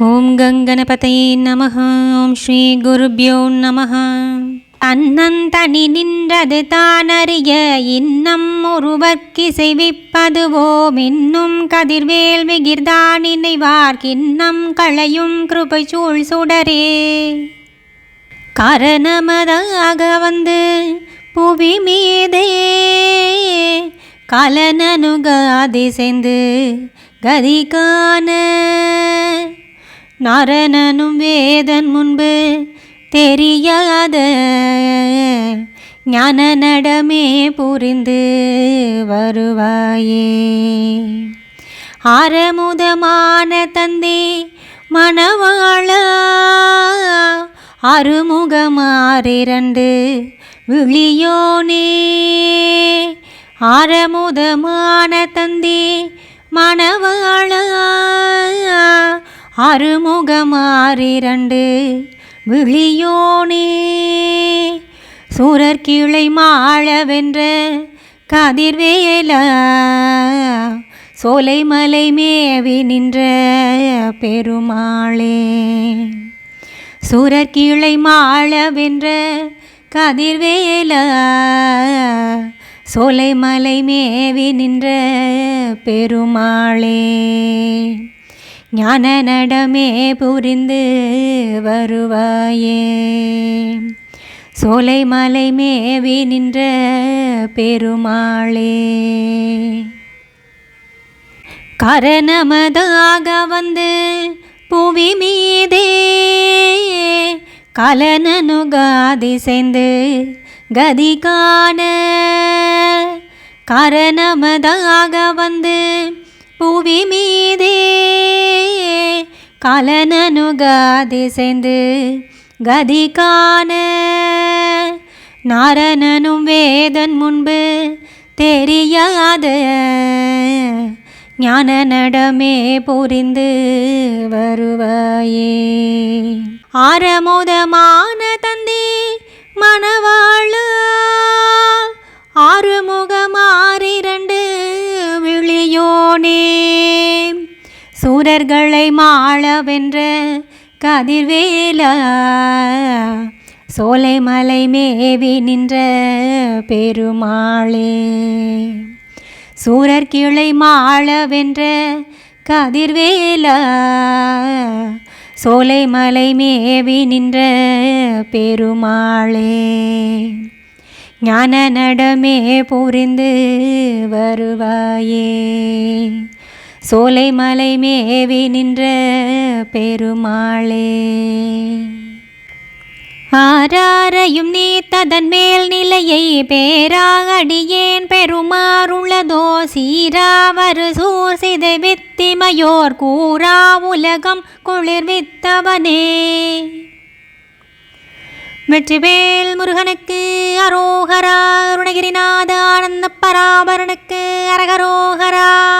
ஓம் கங்கணபதையே நமः ஓம் ஸ்ரீ குருப்யோ நமः தன்னந்தனி நின்றது தானறிய இன்னம் ஒருவர்க்கு செய்விப்பதுவோம் இன்னும் கதிர்வேல் மிகிர்தான் நினைவார் கிண்ணம் களையும் கிருபை சூழ் சுடரே. கரணமதாக வந்து புவி மீதே கலனனுகாதி சேர்ந்து கதிகான நரனனும் வேதன் முன்பு தெரியாத ஞான நடமே புரிந்து வருவாயே. ஆரமுதமான தந்தே மணவாளா அருமுகமாறிரண்டு விழியோனே. ஆரமுதமான தந்தே மணவாளா அறுமுகமாறிரண்டு விழியோனே சூரர் கிளை மாளவென்ற கதிர்வேலா சோலைமலை மேவி நின்ற பெருமாளே. சூரர் கிளை மாளவென்ற கதிர்வேலா சோலைமலை மேவி நின்ற பெருமாளே. ஞான நடமே புரிந்து வருவாயே. சோலை மலை மேவி நின்ற பெருமாளே. கரணமதாக வந்து புவி மீதே. கலனனுகாதி சேர்ந்து கதி காண. கரணமதாக வந்து புவி மீதே. கலனனுகாதி சேர்ந்து கதி காண. நாரணனும் வேதன் முன்பு தெரியாத. ஞான நடமே புரிந்து வருவாயே. ஆரமுதமான தந்தி மன சூரர்களை மாளவென்ற கதிர்வேலா. சோலைமலை மேவி நின்ற பெருமாளே. சூரர் கிளை மாளவென்ற கதிர்வேலா. சோலைமலை மேவி நின்ற பெருமாளே. ஞான நடமே புரிந்து வருவாயே. சோலை மலை மேவி நின்ற பெருமாளே. ஆராரையும் நீ ததன் மேல் நிலையை பேராகடியேன் பெருமாறுள்ளதோ சீராவரு சூர் சிதை வித்திமையோர் கூறா உலகம் குளிர்வித்தவனே வெற்றிவேல் முருகனுக்கு அரோகரா அருணகிரிநாத ஆனந்த பராபரனுக்கு அரகரோகரா.